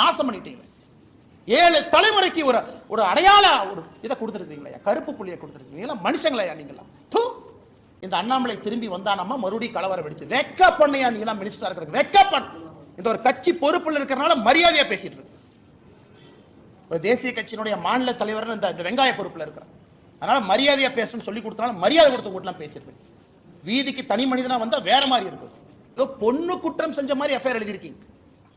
நாசம் பண்ணிட்டீங்க ஏழு தலைமுறைக்கு ஒரு ஒரு அடையாள ஒரு இதை கொடுத்துருக்கீங்களா கருப்பு புள்ளியை கொடுத்துருக்கீங்களா மனுஷங்களா நீங்களா தூ! இந்த அண்ணாமலை திரும்பி வந்தானம்மா மறுபடியும் கலவரம் வெடிச்சு வெக்க பண்ணையா நீங்களாம் மினிஸ்டர் இருக்கிறது வெக்க பண்ண! இந்த ஒரு கட்சி பொறுப்புல இருக்கிறனால மரியாதையா பேசிட்டு இருக்கு. ஒரு தேசிய கட்சியினுடைய மாநில தலைவர் இந்த இந்த வெங்காய பொறுப்புல இருக்கிறார். அதனால மரியாதையா பேசணும்னு சொல்லி கொடுத்தனால மரியாதை கொடுத்து கூட்டலாம் பேசியிருக்கேன் வீதிக்கு தனி மனிதனா வந்தா வேற மாதிரி இருக்கும். ஏதோ பொண்ணு குற்றம் செஞ்ச மாதிரி எஃப்ஐஆர் எழுதியிருக்கீங்க.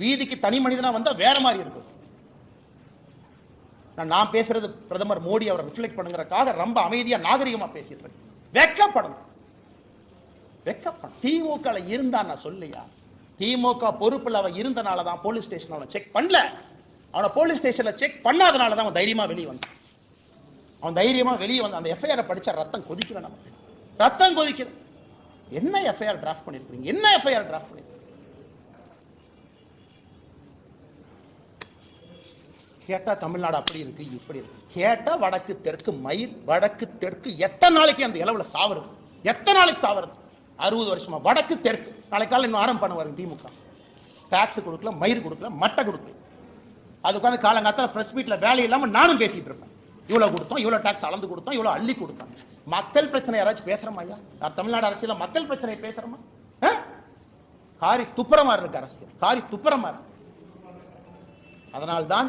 வீதிக்கு தனி மனிதனா வந்தால் வேற மாதிரி இருக்கும். நான் நான் பேசுறது பிரதமர் மோடி அவரை ரிஃப்ளெக்ட் பண்ணுங்கிறக்காக ரொம்ப அமைதியாக நாகரிகமா பேசிட்டு இருக்கேன். வெக்கப்படணும். வெக்கப்படும் திமுக இருந்தான் இருந்தா நான் சொல்லையா? திமுக பொறுப்பில் அவன் இருந்தனால தான் போலீஸ் ஸ்டேஷன் அவனை செக் பண்ணல. அவனை போலீஸ் ஸ்டேஷனில் செக் பண்ணாதனால தான் அவன் தைரியமாக வெளியே வந்தான். அவன் தைரியமா வெளியே வந்து அந்த எஃப்ஐஆரை படிச்சா ரத்தம் கொதிக்கல நமக்கு ரத்தம் கொதிக்குது. என்ன எஃப்ஐஆர் டிராஃப்ட் பண்ணிருக்கீங்க என்ன எஃப்ஐஆர் டிராஃப்ட் பண்ணியிருக்கீங்க கேட்டால் தமிழ்நாடு அப்படி இருக்கு இப்படி இருக்கு. கேட்டால் வடக்கு தெற்கு மயில் வடக்கு தெற்கு. எத்தனை நாளைக்கு அந்த இளவில் சாவறது? எத்தனை நாளைக்கு சாவறது? அறுபது வருஷமா. வடக்கு தெற்கு. நாளைக்கு இன்னும் ஆரம்பம் பண்ண வருங்க திமுக. டாக்ஸ் கொடுக்கல மயிர் கொடுக்கல மட்டை கொடுக்கல. அது உட்காந்து காலங்காத்தால ப்ரெஸ் மீட்ல வேலை இல்லாமல் நானும் பேசிட்டு இருப்பேன். இவ்வளோ கொடுத்தோம் இவ்வளோ டாக்ஸ் அளந்து கொடுத்தோம் இவ்வளோ அள்ளி கொடுத்தோம். மக்கள் பிரச்சனை யாராச்சும் பேசுகிறோமா ஐயா? நான் தமிழ்நாடு அரசியலில் மக்கள் பிரச்சனை பேசுகிறோமா ஆ? காரி துப்புரமாக இருக்கு அரசியல். காரி துப்புரமாக இருக்கு. அதனால்தான்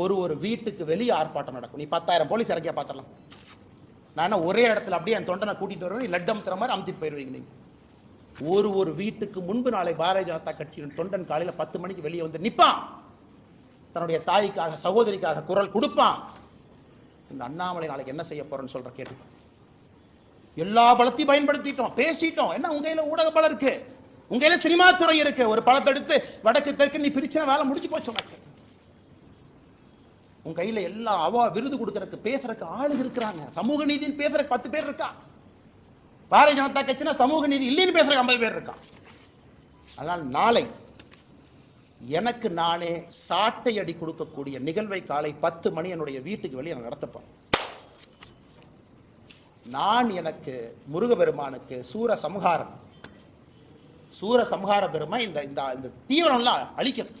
ஒரு ஒரு வீட்டுக்கு வெளியே ஆர்ப்பாட்டம் நடக்கும். நீ பத்தாயிரம் போலீஸ் இறக்கியா பார்த்துடலாம் நான் என்ன ஒரே இடத்துல அப்படியே என் தொண்டனை கூட்டிட்டு வருவேன்? நீ லட்டு அமுத்துற மாதிரி அமுத்திட்டு போயிடுவீங்க நீங்கள் ஒரு ஒரு வீட்டுக்கு முன்பு நாளை பாரதிய ஜனதா கட்சியின் தொண்டன் காலையில் பத்து மணிக்கு வெளியே வந்து நிற்பான் தன்னுடைய தாய்க்காக சகோதரிக்காக குரல் கொடுப்பான். இந்த அண்ணாமலை நாளைக்கு என்ன செய்ய போறேன்னு சொல்ற கேட்டு எல்லா பலத்தையும் பயன்படுத்திட்டோம். பேசிட்டோம். என்ன உங்க கையில ஊடக பலம் இருக்கு? உங்க கையில சினிமா துறை இருக்கு. ஒரு படத்தை எடுத்து வடக்கு தெற்கு நீ பிரிச்சா வேலை முடிஞ்சு போச்சு உனக்கு. உன் கையில் எல்லா அவா விருது கொடுக்கறக்கு பேசுறக்கு ஆளு இருக்கிறாங்க. சமூக நீதின்னு பேசுற பத்து பேர் இருக்கா? பாரதிய ஜனதா கட்சினா சமூக நீதி இல்லைன்னு பேசுறதுக்கு ஐம்பது பேர் இருக்கா? ஆனால் நாளை எனக்கு நானே சாட்டை அடி கொடுக்கக்கூடிய நிகழ்வை காலை பத்து மணி என்னுடைய வீட்டுக்கு வெளியே நான் நடத்தப்பேன் நான் எனக்கு முருகபெருமானுக்கு சூர சம்ஹாரம். சூர சம்ஹார பெருமை இந்த இந்த இந்த தீவிரம்லாம் அழிக்கணும்.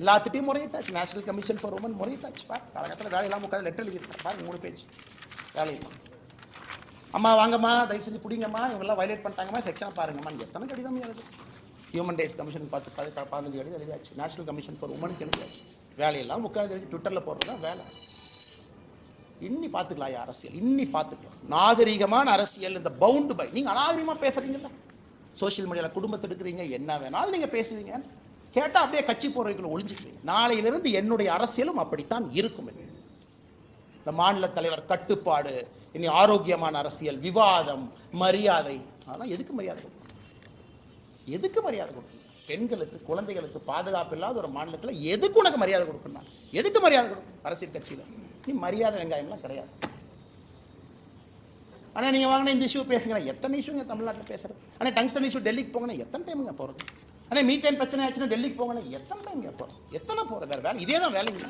எல்லாத்துட்டையும் முறையிட்டாச்சு. நேஷனல் கமிஷன் ஃபார் உமன் முறையிட்டாச்சு. பார் காலகட்டத்தில் வேலையெல்லாம் உட்காந்து லெட்டர் எழுதியிருக்கேன் பாருங்க மூணு பேஜ் வேலையில் அம்மா வாங்கம்மா தயவு செஞ்சு பிடிங்கம்மா இவங்கெல்லாம் வயலேட் பண்ணிட்டாங்கம்மா செக்ஷன் பாருங்கம்மா எத்தனை கடிதம் எழுது? ஹியூமன் ரைட்ஸ் கமிஷன் பார்த்து பார்த்து பதினஞ்சு கடிதம் எழுதியாச்சு. நேஷனல் கமிஷன் ஃபார் உமனுக்கு எழுதியாச்சு. வேலையெல்லாம் உட்காந்து எழுதி ட்விட்டரில் போடுறது தான் வேலை. இன்னி பார்த்துக்கலாம் ஐயா அரசியல். இன்னி பார்த்துக்கலாம் நாகரிகமான அரசியல் இந்த பவுண்டு பை நீங்கள் அநாகரிகமாக பேசுறீங்கல்ல. சோஷியல் மீடியாவில் குடும்பத்தை எடுக்கிறீங்க என்ன வேணாலும் நீங்கள் பேசுவீங்க கேட்டால் அப்படியே கட்சி போறவைக்குள்ள ஒளிஞ்சுக்குவீங்க நாளையிலிருந்து என்னுடைய அரசியலும் அப்படித்தான் இருக்கும் இந்த மாநில தலைவர் கட்டுப்பாடு இனி ஆரோக்கியமான அரசியல் விவாதம் மரியாதை அதெல்லாம் எதுக்கு மரியாதை கொடுக்கணும்? எதுக்கு மரியாதை கொடுக்கணும்? பெண்களுக்கு குழந்தைகளுக்கு பாதுகாப்பு இல்லாத ஒரு மாநிலத்தில் எதுக்கு உனக்கு மரியாதை கொடுக்கணும் எதுக்கு மரியாதை கொடுக்கணும்? அரசியல் கட்சியில். நீ மரியாதை வெங்காயம்லாம் கிடையாது. ஆனால் நீங்கள் வாங்கின இந்த இஷ்யூ பேசுங்க. எத்தனை இஷ்யூங்க தமிழ்நாட்டில் பேசுறது? ஆனால் டங்ஸ்டன் இஷ்யூ டெல்லிக்கு போங்கன்னா எத்தனை டைமுங்க போகிறது ஆனால் மீத்தேன் பிரச்சனை ஆச்சுன்னா டெல்லிக்கு போங்கன்னா எத்தனை டைம் போகிறோம் எத்தனை போகிற வேறு? வேலை இதே தான் வேலைங்க.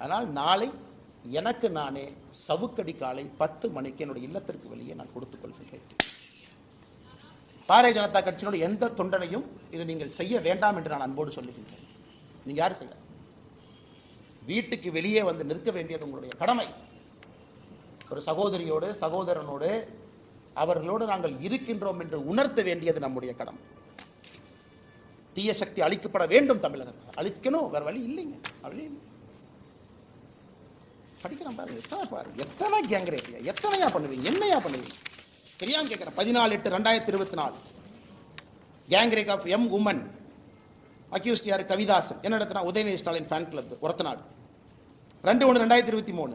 அதனால் நாளை எனக்கு நானே சவுக்கடி காலை பத்து மணிக்கு என்னுடைய இல்லத்திற்கு வெளியே நான் கொடுத்துக் கொள்கின்றேன். பாரதிய ஜனதா கட்சியினுடைய எந்த தொண்டனையும் இதை நீங்கள் செய்ய வேண்டாம் என்று நான் அன்போடு சொல்லுகின்றேன். நீங்கள் யார் செய்ய? வீட்டுக்கு வெளியே வந்து நிற்க வேண்டியது உங்களுடைய கடமை. ஒரு சகோதரியோடு சகோதரனோடு அவர்களோடு நாங்கள் இருக்கின்றோம் என்று உணர்த்த வேண்டியது நம்முடைய கடமை. தீய சக்தி அழிக்கப்பட வேண்டும் தமிழகத்தில். அழிக்கணும் வேற வழி இல்லைங்க. வழி இல்லை. படிக்கிறேன் பாருங்க எத்தனை பாருங்க எத்தனை கேங்கிறீங்க எத்தனையா பண்ணுவீங்க என்னையா பண்ணுவீங்க? தெரியாம கேட்குறேன் பதினாலு எட்டு ரெண்டாயிரத்தி இருபத்தி நாலு gang rape of M woman accused யார்? கவிதாசன். என்ன நடத்தினா? Udhayanidhi Stalin fan club Orathanadu. ரெண்டு ஒன்று ரெண்டாயிரத்தி இருபத்தி மூணு.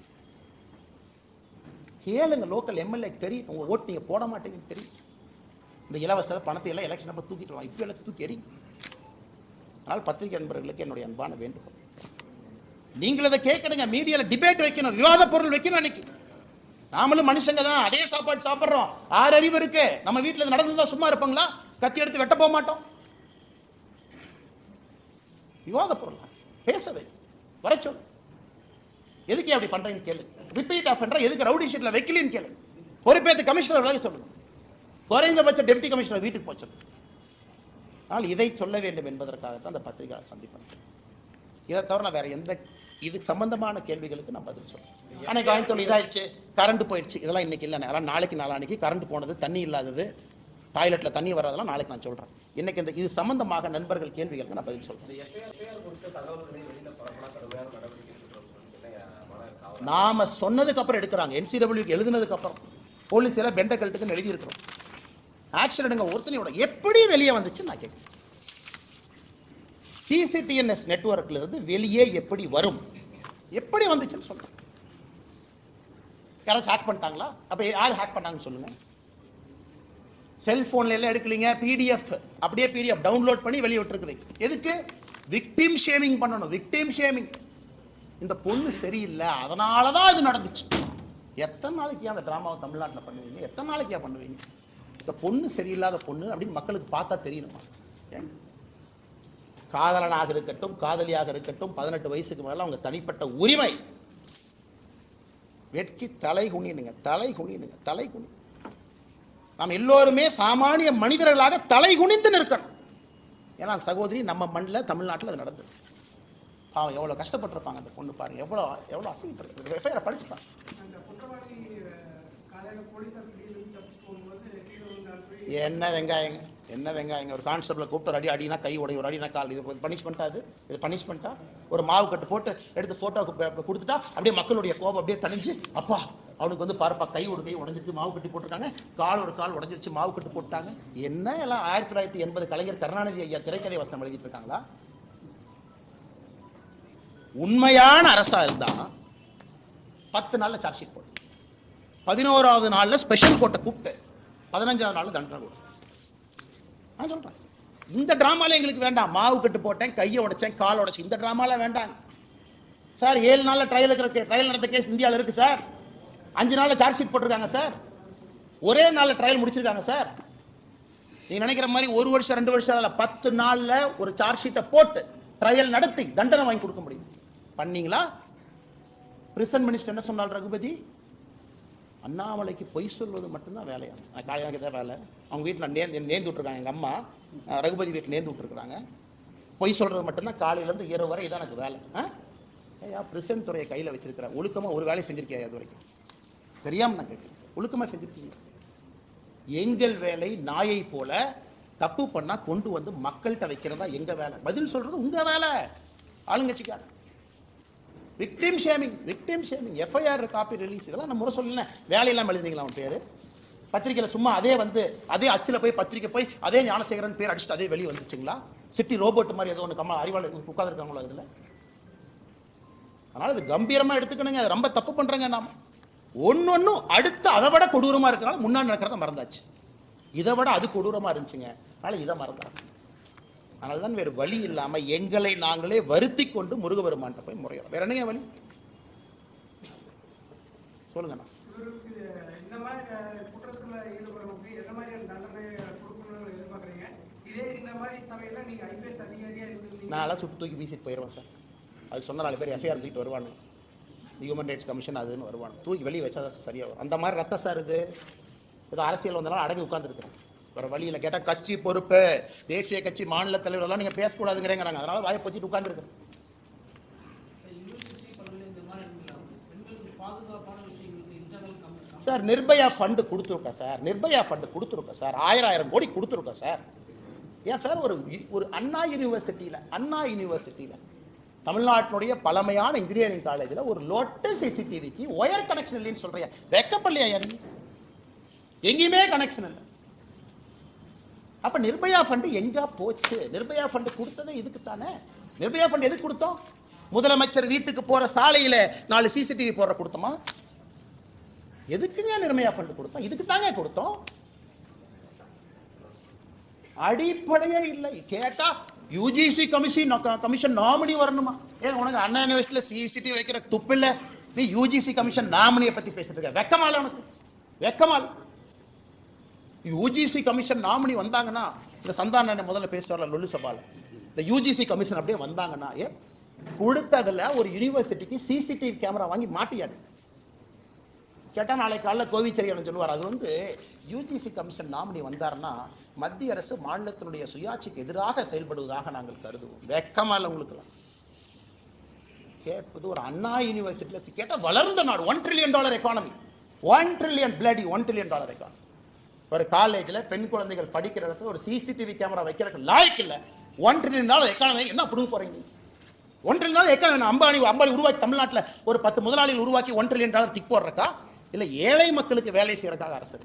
கேளுங்க லோக்கல் எம்எல்ஏ தெரியும். உங்கள் ஓட்டு நீங்கள் போட மாட்டேங்கன்னு தெரியும். இந்த இலவச பணத்தை எல்லாம் எலெக்ஷன் அப்போ தூக்கிட்டு வா. இப்போ எல்லாத்தையும் தூக்கி எறிங்க. அதனால் பத்திரிகை நண்பர்களுக்கு என்னுடைய அன்பான வேண்டுகோள். நீங்கள் இதை கேட்கணுங்க. மீடியாவில் டிபேட் வைக்கணும். விவாத பொருள் வைக்கணும் அன்னைக்கு. நாமளும் மனுஷங்க தான். அதே சாப்பாடு சாப்பிட்றோம். ஆறு அறிவு இருக்கு. நம்ம வீட்டில் நடந்துதான் சும்மா இருப்பாங்களா? கத்தி எடுத்து வெட்ட போக மாட்டோம். விவாத பொருள். பேச வர சொல்லு. எதுக்கு அப்படி பண்ணுறேன்னு கேளு. ரிப்பீட் ஆஃபெண்டரா எதுக்கு ரவுடி ஷீட்டில் வைக்கலன்னு கேளு. பொறுப்பேற்று கமிஷனர் விலக சொல்லுங்க குறைந்தபட்ச டெப்டி கமிஷனர் வீட்டுக்கு போக சொல்லுங்க ஆனால் இதை சொல்ல வேண்டும் என்பதற்காகத்தான் அந்த பத்திரிகையாளர் சந்திப்பேன் இதை தவிர நான் வேற எந்த இதுக்கு சம்பந்தமான கேள்விகளுக்கு நான் பதில் சொல்கிறேன் ஆனால் கோயம்புத்தூர் இதாயிடுச்சு. கரண்ட் போயிடுச்சு. இதெல்லாம் இன்னைக்கு இல்லை. அதெல்லாம் நாளைக்கு நாளான்னைக்கு கரண்ட் போனது தண்ணி இல்லாதது டாய்லெட்டில் தண்ணி வராதெல்லாம் நாளைக்கு நான் சொல்கிறேன் இன்றைக்கி இந்த இது சம்பந்தமாக நண்பர்கள் கேள்விகளுக்கு நான் பதில் சொல்கிறேன் நாம சொன்னதுக்கு அப்புறம் எடுக்கிறாங்க. என்சிடபிள்யூக்கு எழுதுனதுக்கு அப்புறம். போலீஸ் எல்லாம் பெண்டகல்ட்டுக்குன்னு கழுத்துக்குன்னு ஆக்சிடெண்ட்டுங்க ஆக்ஷன் எடுங்க. ஒருத்தனையோட எப்படி வெளியே வந்துச்சுன்னு நான் கேட்குறேன். சிசிடிஎன்எஸ் நெட்ஒர்க்லேருந்து வெளியே எப்படி வரும்? எப்படி வந்துச்சுன்னு சொல்கிறேன் யாராச்சும் ஹேக் பண்ணிட்டாங்களா? அப்போ யார் ஹேக் பண்ணாங்கன்னு சொல்லுங்கள் செல்ஃபோனில் எல்லாம் எடுக்கலீங்க. பிடிஎஃப் அப்படியே பிடிஎஃப் டவுன்லோட் பண்ணி வெளியே விட்டுருக்குறீங்க. எதுக்கு? விக்டிம் ஷேமிங் பண்ணணும். விக்டிம் ஷேமிங் இந்த பொண்ணு சரியில்லை அதனால தான் இது நடந்துச்சு. எத்தனை நாளைக்கு அந்த ட்ராமாவை தமிழ்நாட்டில் பண்ணுவீங்க? எத்தனை நாளைக்கா பண்ணுவீங்க? இந்த பொண்ணு சரியில்லாத பொண்ணு அப்படின்னு மக்களுக்கு பார்த்தா தெரியணுமா? ஏங்க? காதலனாக இருக்கட்டும் காதலியாக இருக்கட்டும் பதினெட்டு வயசுக்கு மேலே அவங்க தனிப்பட்ட உரிமை. வெட்கி தலை குனினுங்க தலை குனினுங்க தலை குனி. நாம் எல்லோருமே சாமானிய மனிதர்களாக தலை குனிந்து நிற்கணும். ஏன்னா சகோதரி நம்ம மண்ணில் தமிழ்நாட்டில் அது நடந்திருக்கு பாவம் எவ்வளோ கஷ்டப்பட்டிருப்பாங்க அந்த பொண்ணு பாருங்க எவ்வளோ எவ்வளோ அசிங்கப்பட்டிருக்கு எஃப்ஐஆர் படிச்சுப்பாங்க என்ன வெங்காயங்க என்ன வெங்காயங்க ஒரு கான்ஸ்டபிளை கூப்பிட்டு அடி அடினா கை உடைய ஒரு அடினா கால். இது பனிஷ்மெண்ட்டா அது? இது பனிஷ்மெண்ட்டா ஒரு மாவு கட்டு போட்டு எடுத்து ஃபோட்டோ கொடுத்துட்டா அப்படியே மக்களுடைய கோபம் அப்படியே தணிஞ்சு அப்பா அவனுக்கு வந்து பாருப்பா கை ஒரு கை உடஞ்சிருச்சு மாவு கட்டி போட்டிருக்காங்க. கால் ஒரு கால் உடஞ்சிருச்சு மாவு கட்டு போட்டாங்க. என்ன எல்லாம் ஆயிரத்தி தொள்ளாயிரத்தி எண்பது கலைஞர் கருணாநிதி ஐயா திரைக்கதை வசனம் எழுதிட்டு இருக்காங்களா? உண்மையான அரசா இருந்தா பத்து நாள்ல சார்ஜ் ஷீட் போடு. பதினோராவது நாள்ல ஸ்பெஷல் கோர்ட்டை கூப்பிட்டு பதினஞ்சாவது நாள்ல தண்டனை கொடு. நான் சொல்றேன். இந்த டிராமால எங்களுக்கு வேண்டாம். மாவு கட்டு போட்டேன் கையை உடைச்சேன் கால் உடைச்சேன். இந்த டிராமால வேண்டாம். சார் ஏழு நாள்ல ட்ரையல் இருக்கிற ட்ரையல் நடந்த கேஸ் இந்தியாவில் இருக்கு சார். அஞ்சு நாள்ல சார்ஜ் ஷீட் போட்டிருக்காங்க சார். ஒரே நாள்ல ட்ரையல் முடிச்சிருக்காங்க சார். நீங்கள் நினைக்கிற மாதிரி ஒரு வருஷம் ரெண்டு வருஷம் இல்ல பத்து நாள்ல ஒரு சார்ஜ் ஷீட்டை போட்டு ட்ரையல் நடத்தி தண்டனை வாங்கி கொடுக்க முடியும். பண்ணீங்களா? பிரிசன் மினிஸ்டர் என்ன சொன்னார் ரகுபதி? அண்ணாமலைக்கு பொய் சொல்வது மட்டும்தான் வேலையா நான் தான் வேலை. அவங்க வீட்டில் நேர்ந்து நேர்ந்து விட்ருக்காங்க எங்கள் அம்மா. ரகுபதி வீட்டில் நேர்ந்து விட்ருக்குறாங்க பொய் சொல்கிறது மட்டும்தான் காலையிலேருந்து இரவு வரை இதான் எனக்கு வேலை. ஆ ஏயா பிரசிடன்ட் துறையை கையில் வச்சிருக்கிறேன் ஒழுக்கமாக ஒரு வேலையை செஞ்சுருக்கியா அது வரைக்கும்? தெரியாமல் நான் கேட்குறேன் ஒழுக்கமாக செஞ்சுருக்கீங்க. எங்கள் வேலை நாயை போல தப்பு பண்ணால் கொண்டு வந்து மக்கள்கிட்ட வைக்கிறதா எங்கள் வேலை? பதில் சொல்கிறது உங்கள் வேலை. ஆளுங்கட்சிக்கார victim shaming victim shaming FIR copy release இதெல்லாம் நம்ம முறை சொல்லல வேலையெல்லாம் எழுதுனீங்களா அவன் பேர்? பத்திரிக்கையில் சும்மா அதே வந்து அதே அச்சில் போய் பத்திரிக்கை போய் அதே ஞானசேகரன் பேர் அடிச்சுட்டு அதே வெளியே வந்துச்சுங்களா சிட்டி ரோபோட் மாதிரி ஏதோ ஒன்று கமல் அறிவாளர் உட்காந்துருக்காங்களோ இதில்? அதனால் இது கம்பீரமாக எடுத்துக்கணுங்க. அது ரொம்ப தப்பு பண்ணுறங்க நாம். ஒன்று ஒன்றும் அடுத்து அதை விட கொடூரமாக இருக்கிறனால முன்னாடி நடக்கிறத மறந்தாச்சு. இதை விட அது கொடூரமாக இருந்துச்சுங்க. அதனால் இதை மறந்துறாங்க அதனால தான் வேறு வழி இல்லாம எங்களை நாங்களே வருத்தி கொண்டு முருகபெருமான்ட்ட போய் முறையிறோம் வேற என்னங்க வழி? சொல்லுங்கண்ணா நான் சுட்டு தூக்கி வீசிட்டு போயிடுவேன் சார். அது சொன்ன நாலு பேர் எஃப்ஐஆர் தூக்கிட்டு வருவானுங்க ஹியூமன் ரைட்ஸ் கமிஷன் அதுன்னு வருவாங்க. தூக்கி வெளியே வச்சா தான் சரியாக வரும். அந்த மாதிரி ரத்த சார் இது. ஏதோ அரசியல் வந்தனால அடங்கி உட்காந்துருக்கிறேன் வேற வழியில் கேட்டால் கட்சி பொறுப்பு. தேசிய கட்சி மாநில தலைவர் எல்லாம் நீங்கள் பேசக்கூடாதுங்கிறேங்கிறாங்க. அதனால வாயை பற்றிட்டு உட்காந்துருக்கிறேன் சார் நிர்பயா ஃபண்டு கொடுத்துருக்கோம் சார். நிர்பயா ஃபண்டு கொடுத்துருக்கோம் சார். ஆயிரம் ஆயிரம் கோடி கொடுத்துருக்கோம் சார். ஏன் சார் ஒரு ஒரு அண்ணா யூனிவர்சிட்டியில் அண்ணா யூனிவர்சிட்டியில் தமிழ்நாட்டினுடைய பழமையான இன்ஜினியரிங் காலேஜில் ஒரு லோட்டஸ் சிசிடிவிக்கு ஒயர் கனெக்ஷன் இல்லைன்னு சொல்கிறேன் வெக்கப்படலையா யாரு? எங்கேயுமே கனெக்ஷன் இல்லை. அப்போ நிர்பயா ஃபண்டு எங்கே போச்சு? நிர்பயா ஃபண்டு கொடுத்ததே இதுக்கு தானே நிர்பயா ஃபண்ட் எதுக்கு கொடுத்தோம்? முதலமைச்சர் வீட்டுக்கு போகிற சாலையில் நாலு சிசிடிவி போடுற கொடுத்தோமா? எதுக்குங்க நிர்மயா ஃபண்டு கொடுத்தோம்? இதுக்கு தாங்க கொடுத்தோம். அடிப்படையே இல்லை. கேட்டா யூஜிசி கமிஷன் கமிஷன் நாமினி வரணுமா? ஏன் உனக்கு அண்ணா யூனிவர்சிட்டியில் சிசிடிவி வைக்கிற துப்பு இல்லை. நீ யூஜிசி கமிஷன் நாமினியை பற்றி பேசிட்டு இருக்க. வெக்கமால உனக்கு. வெக்கமால. யூஜிசி கமிஷன் நாமினி வந்தாங்கன்னா இந்த சந்தான முதல்ல பேசுவார்ல லொல்லு சபால. இந்த யூஜிசி கமிஷன் அப்படியே வந்தாங்கன்னா ஏ கொடுத்ததில் ஒரு யூனிவர்சிட்டிக்கு சிசிடிவி கேமரா வாங்கி மாட்டியாடு. கேட்டால் நாளை காலைல கோவிச்செரியன் சொல்லுவார் அது வந்து யூஜிசி கமிஷன் நாமினி வந்தாருன்னா மத்திய அரசு மாநிலத்தினுடைய சுயாட்சிக்கு எதிராக செயல்படுவதாக நாங்கள் கருதுவோம். வெக்கமாக இல்லை உங்களுக்குலாம் கேட்பது ஒரு அண்ணா யூனிவர்சிட்டியில் கேட்டால் வளர்ந்த நாடு one trillion dollar economy one trillion bloody one trillion dollar economy ஒரு காலேஜில் பெண் குழந்தைகள் படிக்கிற இடத்துல ஒரு சிசிடிவி கேமரா வைக்கிறதுக்கு லாய்க்கு இல்லை. ஒன் ட்ரில்லியன் டாலர் எக்கானமி என்ன புடுங்க போகிறீங்க one trillion dollar economy Ambani Ambani உருவாக்கி தமிழ்நாட்டில் ஒரு பத்து முதலாளிகள் உருவாக்கி ஒன் ட்ரில்லியன் டாலர் டிக் போடுறக்கா இல்லை ஏழை மக்களுக்கு வேலை செய்கிறக்காக அரசு?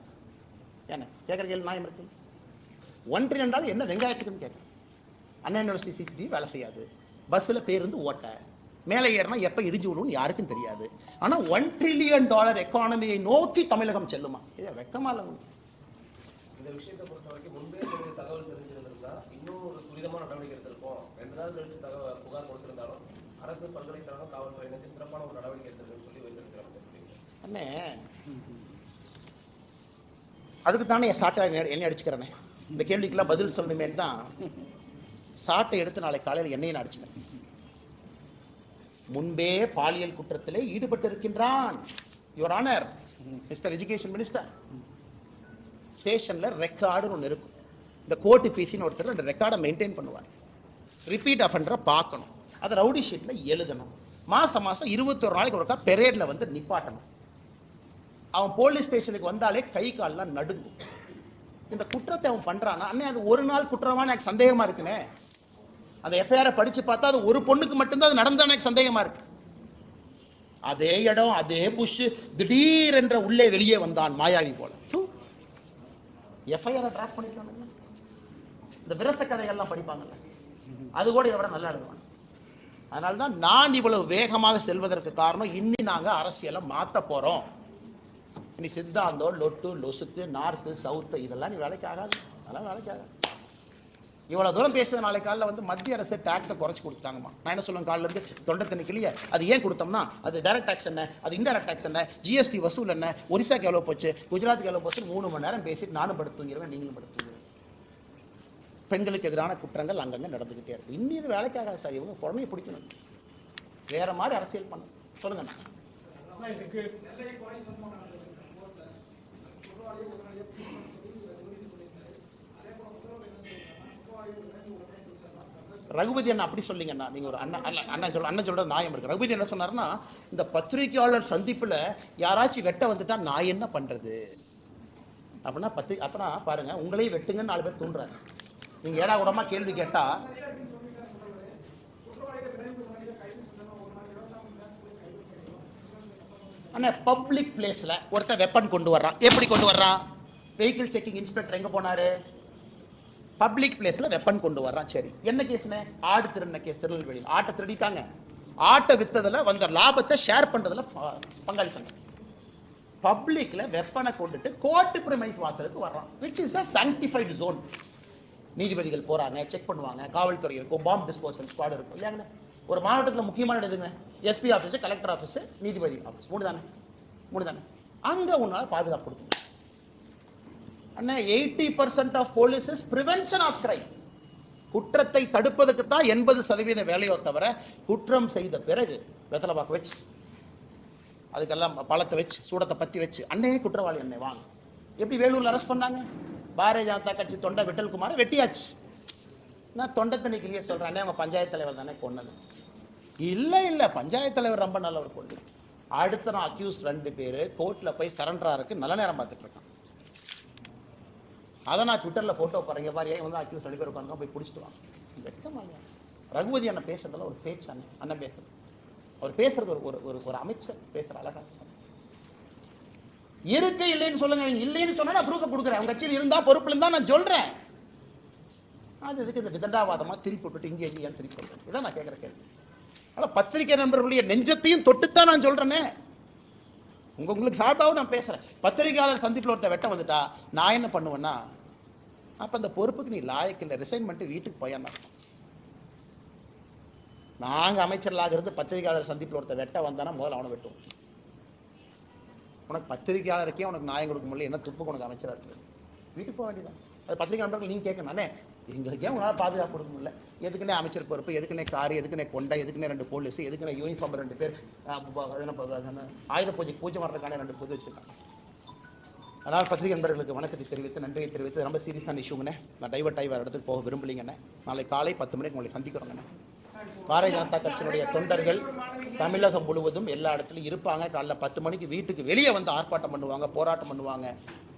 ஏன்னா கேட்குற கேள்வி நியாயம் இருக்கு? ஒன் ட்ரில்லியன் டாலர் என்ன வெங்காயத்துக்குன்னு கேட்குறேன் அண்ணா யூனிவர்சிட்டி சிசிடிவி வேலை செய்யாது. பஸ்ஸில் பேருந்து ஓட்ட. மேலே ஏறினா எப்போ இடிஞ்சு விடும்னு யாருக்கும் தெரியாது. ஆனால் ஒன் ட்ரில்லியன் டாலர் எக்கானமியை நோக்கி தமிழகம் செல்லுமா? இதை வெக்கமாக இல்லை இந்த விஷயத்தை பொறுத்த வரைக்கும் முன்பே தெரிஞ்ச தகவல் தெரிஞ்சிருந்திருந்தா இன்னும் ஒரு துரிதமான நடவடிக்கை எடுத்திருப்போம். ரெண்டு நாள் கழிச்சு தகவல் புகார் கொடுத்திருந்தாலும் அரசு பல்கலைக்கழகம் காவல்துறை சிறப்பான ஒரு நடவடிக்கை எடுத்திருக்குன்னு சொல்லி வைத்திருக்கிறாங்க அண்ணே அதுக்கு தானே என் சாட்டை என்ன அடிச்சுக்கிறேனே? இந்த கேள்விக்கெல்லாம் பதில் சொல்லணுமே தான் சாட்டை எடுத்து நாளை காலையில் எண்ணெயை அடிச்சுக்கிறேன். முன்பே பாலியல் குற்றத்திலே ஈடுபட்டு இருக்கின்றான் your honour mister education minister ஸ்டேஷனில் ரெக்கார்டுன்னு ஒன்று இருக்கும். இந்த கோர்ட்டு பிசின்னு ஒருத்தர் அந்த ரெக்கார்டை மெயின்டைன் பண்ணுவார். ரிப்பீட் அஃபண்டரை பார்க்கணும். அதை ரவுடி ஷீட்டில் எழுதணும். மாதம் மாதம் இருபத்தொரு நாளைக்கு ஒருக்கா பெரேடில் வந்து நிப்பாட்டணும். அவன் போலீஸ் ஸ்டேஷனுக்கு வந்தாலே கை கால்லாம் நடுங்கும். இந்த குற்றத்தை அவன் பண்ணுறான்னா அண்ணே அது ஒரு நாள் குற்றமா எனக்கு சந்தேகமாக இருக்குனே அந்த எஃப்ஐஆரை படித்து பார்த்தா அது ஒரு பொண்ணுக்கு மட்டும்தான் அது நடந்தா எனக்கு சந்தேகமாக இருக்கு. அதே இடம் அதே புஷ் திடீரென்ற உள்ளே வெளியே வந்தான் மாயாவி போல. எஃப்ஐஆரை டிராஃப்ட் பண்ணிருக்காங்க இந்த விரச கதைகள்லாம் படிப்பாங்கல்ல. அது கூட இதை விட நல்லா எழுதுவாங்க. அதனால தான் நான் இவ்வளவு வேகமாக செல்வதற்கு காரணம் இன்னி நாங்கள் அரசியலை மாற்ற போகிறோம் இனி சித்தாந்தம் லொட்டு லொசுக்கு நார்த்து சவுத்து இதெல்லாம் நீ வேலைக்கு ஆகாது. அதெல்லாம் வேலைக்கு ஆகாது. இவ்வளோ தூரம் பேசுவேன் நாளை காலையில் வந்து மத்திய அரசு டேக்ஸை குறைச்சி கொடுத்துட்டாங்கம்மா. நான் என்ன சொல்லுவேன் காலையில இருந்து தொண்டை தண்ணி அது ஏன் கொடுத்தோம்னா அது டைரக்ட் டேக்ஸ் என்ன அது இன்டெரக்ட் டேக்ஸ் என்ன ஜிஎஸ்டி வசூல் என்ன ஒரிசாக்கு எவ்வளோ போச்சு குஜராத்துக்கு எவ்வளோ போச்சு மூணு மணி நேரம் பேசிட்டு நானும் படுத்துங்கிறவன் நீங்களும் படுத்து பெண்களுக்கு எதிரான குற்றங்கள் அங்கங்கே நடந்துக்கிட்டே இருக்கு. இன்னும் இது வேலைக்காக சார் இவங்க புறமையை பிடிக்கணும். வேற மாதிரி அரசியல் பண்ணணும். சொல்லுங்கண்ணா. இதுக்கு ரகுபதி அண்ணா அப்படி சொல்லிங்கண்ணா. நீங்கள் ஒரு அண்ணா அண்ணா அண்ணா சொல்ற அண்ணன் சொல்கிற நியாயம் இருக்குது ரகுபதி என்ன சொன்னார்னா இந்த பத்திரிகையாளர் சந்திப்பில் யாராச்சும் வெட்ட வந்துட்டா நான் என்ன பண்ணுறது அப்படின்னா பத்திரி அப்பனா பாருங்கள் உங்களையும் வெட்டுங்கன்னு நாலு பேர் தூண்டுறாங்க. நீங்கள் ஏடா கூடமாக கேள்வி கேட்டால் அண்ணா பப்ளிக் பிளேஸில் ஒருத்தர் வெப்பன் கொண்டு வர்றான். எப்படி கொண்டு வர்றான்? வெஹிக்கிள் செக்கிங் இன்ஸ்பெக்டர் எங்கே போனாரு? பப்ளிக் பிளேஸில் வெப்பன் கொண்டு வர்றான். சரி. என்ன கேஸ்னே ஆடு திருடின கேஸ் திருநெல்வேலியில் ஆட்டை திருடிட்டாங்க. ஆட்டை விற்றதில் வந்த லாபத்தை ஷேர் பண்ணுறதில் ப- பப்ளிக்கில் வெப்பனை கொண்டுட்டு கோர்ட்டு பிரிமைஸ் வாசலுக்கு வர்றான். Which is a sanctified zone நீதிபதிகள் போகிறாங்க செக் பண்ணுவாங்க. காவல்துறை இருக்கும் பாம்பு டிஸ்போசல் ஸ்குவாட் இருக்கும். இல்லையாங்கண்ணே ஒரு மாவட்டத்தில் முக்கியமான எதுங்க எஸ்பி ஆஃபீஸு கலெக்டர் ஆஃபீஸு நீதிபதி ஆஃபீஸ் மூணு தானே? மூணு தானே? அங்கே உன்னால பாதுகாப்பு கொடுக்கணும் அண்ணா eighty percent of police is prevention of crime குற்றத்தை தடுப்பதற்கு தான் எண்பது சதவீத வேலையோ தவிர குற்றம் செய்த பிறகு வெத்தலை பார்க்க வச்சு அதுக்கெல்லாம் பழத்தை வச்சு சூடத்தை பற்றி வச்சு அண்ணே குற்றவாளி அண்ணே வாங்க. எப்படி வேலூரில் அரெஸ்ட் பண்ணாங்க? பாரதிய ஜனதா கட்சி தொண்டை விட்டல்குமார் வெட்டியாச்சு. நான் தொண்டை தண்ணி கிளிய சொல்கிறேன் அண்ணே அவங்க பஞ்சாயத்து தலைவர் தானே கொண்டது இல்லை இல்லை பஞ்சாயத்து தலைவர் ரொம்ப நல்லவர் கொண்டு. அடுத்த நான் அக்யூஸ் ரெண்டு பேர் கோர்ட்டில் போய் சரண்டரா இருக்கு நல்ல நேரம் பார்த்துட்ருக்கான் அதை நான் ட்விட்டரில் ஃபோட்டோ பாருங்க பாரு ஏன் வந்து அக்யூஸ் ரெண்டு பேர் உட்காந்து போய் பிடிச்சிட்டு வாங்க வெட்கமாங்க ரகுபதி அண்ணன் பேசுறதுல ஒரு பேச்சு அண்ணன் அண்ணன் பேசுறது. அவர் பேசுறது ஒரு ஒரு ஒரு ஒரு அமைச்சர் பேசுற அழகா இருக்க. இல்லைன்னு சொல்லுங்க. இல்லைன்னு சொன்னா நான் ப்ரூஃபை கொடுக்குறேன். அவங்க கட்சியில் இருந்தா பொறுப்புல தான் நான் சொல்றேன். அது இதுக்கு இந்த விதண்டாவாதமா திருப்பி விட்டுட்டு இங்கே எங்கே ஏன் திருப்பி விடுறது இதான் நான் கேட்குற கேள்வி. ஆனால் பத்திரிகை நண்பர்களுடைய நெஞ்சத்தையும் தொட்டுத்தான் நான் சொல்றேனே. உங்க உங்களுக்கு சார்பாகவும் நான் பேசுறேன். பத்திரிகையாளர் சந்திப்பில் ஒருத்த வெட்ட வந்துட்டா நான் என்ன பண்ணுவேன்னா அப்போ அந்த பொறுப்புக்கு நீ லாயக்கு இல்லை. ரிசைன் பண்ணிட்டு வீட்டுக்கு போயான்னா. நாங்கள் அமைச்சர்களாக இருந்து பத்திரிகையாளர் சந்திப்பில் ஒருத்தர் வெட்ட வந்தானா முதல்ல அவனை வெட்டும் உனக்கு பத்திரிகையாளருக்கே உனக்கு நியாயம் கொடுக்க முடியல. என்ன துப்பு உனக்கு அமைச்சராக இருக்கு? வீட்டுக்கு போக வேண்டியதான் அது பத்திரிகை நண்பர்கள் நீங்கள் கேட்கணும் அண்ணே எங்களுக்கே உங்களால் பாதுகாப்பு கொடுக்க முடியல. எதுக்குன்னே அமைச்சர் பொறுப்பு எதுக்குன்னே கார் எதுக்குன்னே கொண்டை எதுக்குன்னே ரெண்டு போலீஸ் எதுக்குன்னே யூனிஃபார்ம் ரெண்டு பேர் ஆயுத பூஜை பூஜை வர்றதுக்கான ரெண்டு பொது வச்சுருக்காங்க. அதனால் பத்திரிகை நண்பர்களுக்கு வணக்கத்தை தெரிவித்து நன்றியை தெரிவித்து ரொம்ப சீரியஸான இஷ்யூங்கண்ணே நான் டைவர்ட் ஆகி வேறு இடத்துக்கு போக விரும்பலிங்கண்ணே நாளை காலை பத்து மணிக்கு உங்களை சந்திக்கிறோங்கண்ணே பாரதிய ஜனதா கட்சியினுடைய தொண்டர்கள் தமிழகம் முழுவதும் எல்லா இடத்துலையும் இருப்பாங்க. காலைல பத்து மணிக்கு வீட்டுக்கு வெளியே வந்து ஆர்ப்பாட்டம் பண்ணுவாங்க போராட்டம் பண்ணுவாங்க.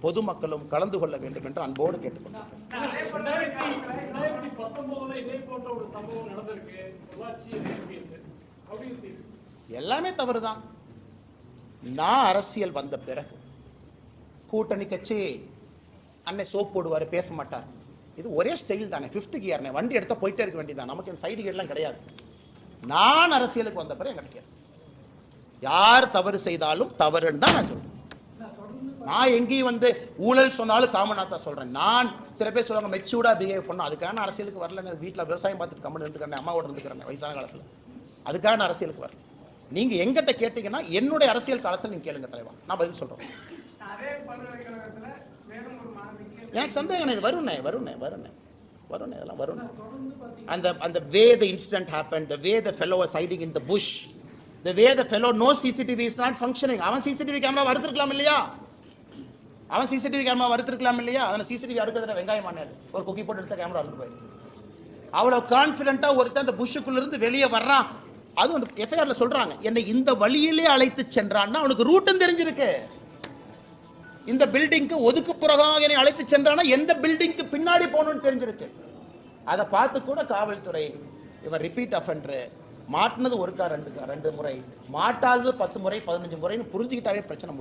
பொதுமக்களும் கலந்து கொள்ள வேண்டும் என்று அன்போடு சீரியஸ் எல்லாமே தவறுதான். நான் அரசியல் வந்த பிறகு கூட்டணி கட்சி அன்னை சோப் போடுவார் பேச மாட்டார். இது ஒரே ஸ்டைல் தானே. ஃபிஃப்த் கியர்னே வண்டி எடுத்தால் போயிட்டே இருக்க வேண்டியதான் நமக்கு இந்த சைடு கேட்லாம் கிடையாது. நான் அரசியலுக்கு வந்த பிறகு எனக்கு கிடைக்காது யார் தவறு செய்தாலும் தவறுன்னு தான் நான் சொல்கிறேன் நான் எங்கேயும் வந்து ஊழல் சொன்னாலும் காமனாக தான் சொல்கிறேன் நான் சில பேர் சொல்லுவாங்க மெச்சூர்டாக பிஹேவ் பண்ணணும். அதுக்காக நான் அரசியலுக்கு வரல. வீட்டில் விவசாயம் பார்த்துட்டு கம்மன் இருந்துக்கிறேன். அம்மாவோட இருந்துக்கிறேன். வயசான காலத்தில். அதுக்காக நான் அரசியலுக்கு வரல. நீங்கள் எங்கிட்ட கேட்டிங்கன்னா என்னுடைய அரசியல் காலத்தில் நீங்கள் கேளுங்க தலைவா. நான் பதில் சொல்கிறேன் எனக்கு சந்தேகம் இது வருண்ணே வருண்ணே வருண்ணே வருண்ணே இதெல்லாம் வருண்ணே. அந்த அந்த way the incident happen the way the fellow siding in the bush the way the fellow no CCTV is not functioning அவன் சிசிடிவி கேமரா வறுத்துருக்கலாம் இல்லையா? அவன் சிசிடிவி கேமரா வறுத்துருக்கலாம் இல்லையா? அதில் சிசிடிவி அறுக்கிறதுல வெங்காயம் பண்ணாரு. ஒரு குக்கி போட்டு எடுத்த கேமரா அறுத்து போயிருக்கு அவ்வளோ கான்ஃபிடென்ட்டாக ஒருத்தன் அந்த புஷ்ஷுக்குள்ள இருந்து வெளியே வர்றான். அதுவும் அந்த எஃப்ஐஆர்ல சொல்றாங்க என்னை இந்த வழியிலே அழைத்து சென்றான்னா அவனுக்கு ரூட்டும் தெரிஞ்சிருக்கு. இந்த பில்டிங்க்கு ஒதுக்குப்புறமாக என்னை அழைத்து சென்றானா? எந்த பில்டிங்க்கு பின்னாடி போகணும்னு தெரிஞ்சிருக்கு. அதை பார்த்து கூட காவல்துறை இவன் ரிப்பீட் அஃபெண்டரு மாட்டினது ஒருக்கா ரெண்டுக்கா ரெண்டு முறை. மாட்டாதது பத்து முறை பதினஞ்சு முறைன்னு புரிஞ்சுக்கிட்டாவே பிரச்சனை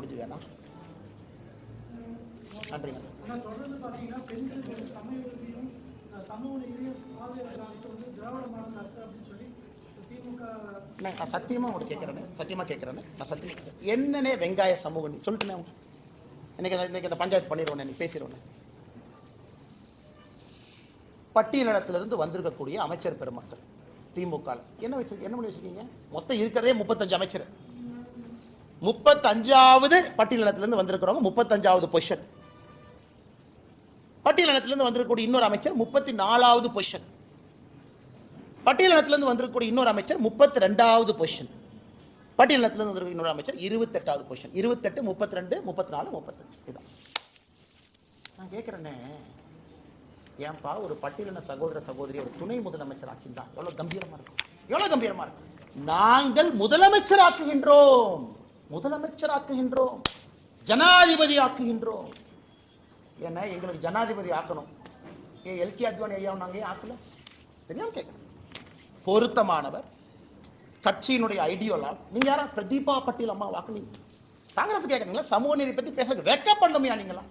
அப்படின்னு சொல்லி திமுக நான் நான் சத்தியமா உங்களுக்கு கேட்குறேனே சத்தியமா கேட்குறேனே நான் சத்தியமா கேட்கிறேன். என்னன்னே வெங்காய சமூகம் சொல்லிட்டுனே. இன்னைக்கு இன்னைக்கு இந்த பஞ்சாயத்து பண்ணிடுவோம் நீ பேசிடுவேன் பட்டியலிடத்திலிருந்து வந்திருக்கக்கூடிய அமைச்சர் பெருமக்கள் திமுக என்ன வச்சு என்ன பண்ணி வச்சிருக்கீங்க? மொத்தம் இருக்கிறதே முப்பத்தஞ்சு அமைச்சர். முப்பத்தஞ்சாவது பட்டியலிடத்திலிருந்து வந்திருக்கிறவங்க முப்பத்தஞ்சாவது பொசிஷன் பட்டியலிடத்திலிருந்து வந்திருக்கக்கூடிய இன்னொரு அமைச்சர் முப்பத்தி நாலாவது பொசிஷன் பட்டியலினத்திலிருந்து வந்திருக்கக்கூடிய இன்னொரு அமைச்சர் முப்பத்தி ரெண்டாவது பொசிஷன் பட்டியலினத்திலிருந்து வந்திருக்க இன்னொரு அமைச்சர் இருபத்தெட்டாவது பொசிஷன் இருபத்தெட்டு முப்பத்தி ரெண்டு முப்பத்தி நாலு முப்பத்தஞ்சு. இதுதான் நான் கேட்குறேனே ஏன்பா ஒரு பட்டியலின சகோதர சகோதரி ஒரு துணை முதலமைச்சர் ஆக்கியிருந்தா எவ்வளோ கம்பீரமா இருக்கும் எவ்வளோ கம்பீரமா இருக்கும் நாங்கள் முதலமைச்சர் ஆக்குகின்றோம். முதலமைச்சர் ஆக்குகின்றோம். ஜனாதிபதி ஆக்குகின்றோம். ஏன்னா எங்களுக்கு ஜனாதிபதி ஆக்கணும். ஏ எல்கே அத்வானி ஐயாவும் நாங்கள் ஏன் ஆக்கல? தெரியாமல் கேட்குறேன் பொருத்தமானவர் கட்சியினுடைய ஐடியோலா நீங்க யாரா பிரதீபா பட்டீல் அம்மா வாக்குனீங்க காங்கிரஸ் கேட்குறீங்களா சமூக நீதி பத்தி பேசுறதுக்கு வெட்க பண்ணுமையா நீங்களா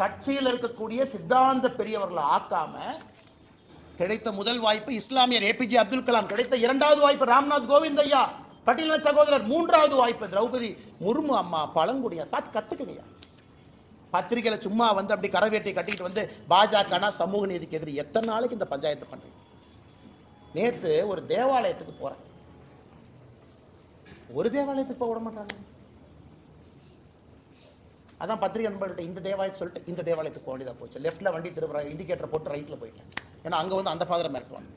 கட்சியில் இருக்கக்கூடிய சித்தாந்த பெரியவர்களை ஆக்காம கிடைத்த முதல் வாய்ப்பு இஸ்லாமியர் ஏபிஜே அப்துல் கலாம் கிடைத்த இரண்டாவது வாய்ப்பு ராம்நாத் கோவிந்த் ஐயா பட்டியலின சகோதரர் மூன்றாவது வாய்ப்பு திரௌபதி முர்மு அம்மா பழங்குடியா பார்த்து கத்துக்கங்கய்யா. பத்திரிக்கையில சும்மா வந்து அப்படி கரவேட்டி கட்டிட்டு வந்து பாஜகனா சமூக நீதிக்கு எதிரி எத்தனை நாளைக்கு இந்த பஞ்சாயத்து பண்றீங்க? நேற்று ஒரு தேவாலயத்துக்கு போகிறேன் ஒரு தேவாலயத்துக்கு போக விட மாட்டாங்க அதான் பத்திரிகை நண்பர்கிட்ட இந்த தேவாலயம் சொல்லிட்டு இந்த தேவாலயத்துக்கு போக போச்சு. லெஃப்ட்டில் வண்டி திருப்புற இண்டிகேட்டர் போட்டு ரைட்டில் போயிட்டேன். ஏன்னா அங்கே வந்து அந்த ஃபாதரை மிரட்டுவாங்க.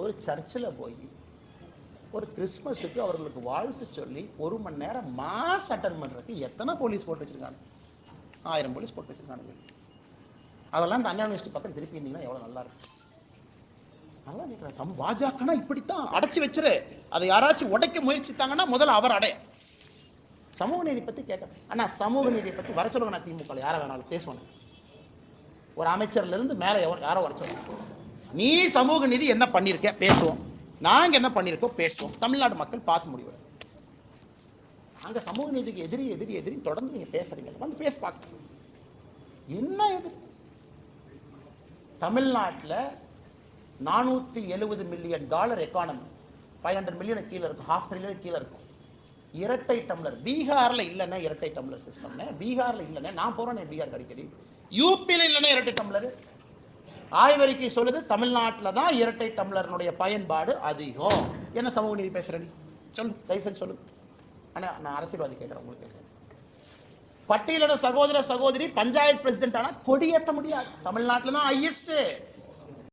ஒரு சர்ச்சில் போய் ஒரு கிறிஸ்மஸுக்கு அவர்களுக்கு வாழ்த்து சொல்லி ஒரு மணி நேரம் மாஸ் அட்டன் பண்ணுறதுக்கு எத்தனை போலீஸ் போட்டு வச்சிருக்காங்க? ஆயிரம் போலீஸ் போட்டு வச்சுருக்காங்க அதெல்லாம் அந்த அண்ணா யூனிவர்சிட்டி பக்கம் திருப்பி இருந்தீங்கன்னா எவ்வளோ நல்லா இருக்கும். நல்லா கேட்குறேன் சம் பாஜகனா இப்படித்தான் அடைச்சி வச்சிரு. அதை யாராச்சும் உடைக்க முயற்சித்தாங்கன்னா முதல்ல அவர் அடைய சமூக நீதி பத்தி கேட்குறேன் அண்ணா சமூக நீதியை பத்தி வர சொல்லுங்க நான் திமுக யாரை வேணாலும் பேசுவேன். ஒரு அமைச்சர்ல இருந்து மேலே எவ- யாரோ வர சொல்லுங்க. நீ சமூக நீதி என்ன பண்ணியிருக்க பேசுவோம். நாங்க என்ன பண்ணியிருக்கோம் பேசுவோம். தமிழ்நாடு மக்கள் பார்த்து முடிவு. அங்கே சமூக நீதிக்கு எதிரி எதிரி எதிரி தொடர்ந்து நீங்க பேசுறீங்க. வந்து பேச பார்க்க என்ன எதிரி? தமிழ்நாட்டில் நானூற்றி எழுபது million dollar economy five hundred million கீழே இருக்கும். ஹாஃப் மில்லியன் கீழே இருக்கும். இரட்டை டம்ளர். பீகாரில் இல்லைன்னா இரட்டை டம்ளர் சிஸ்டம்னு பீகாரில் இல்லைன்னா நான் போகிறேன் பீகார் அடிக்கடி. யூபியில் இல்லைன்னா இரட்டை டம்ளர். ஆய்வறிக்கை சொல்லுது தமிழ்நாட்டில் தான் இரட்டை டம்ளர்னுடைய பயன்பாடு அதிகம். என்ன சமூக நீதி பேசுகிறேன் சொல்லு தயவு செஞ்சு சொல்லு. ஆனால் நான் அரசியல்வாதி கேட்குறேன் உங்களுக்கு கேட்குறேன். சகோதர சகோதரி பஞ்சாயத்து பிரசிடென்ட் ஆனால் கொடியேற்ற முடியாது. தமிழ்நாட்டில் தான் ஹையஸ்ட்டு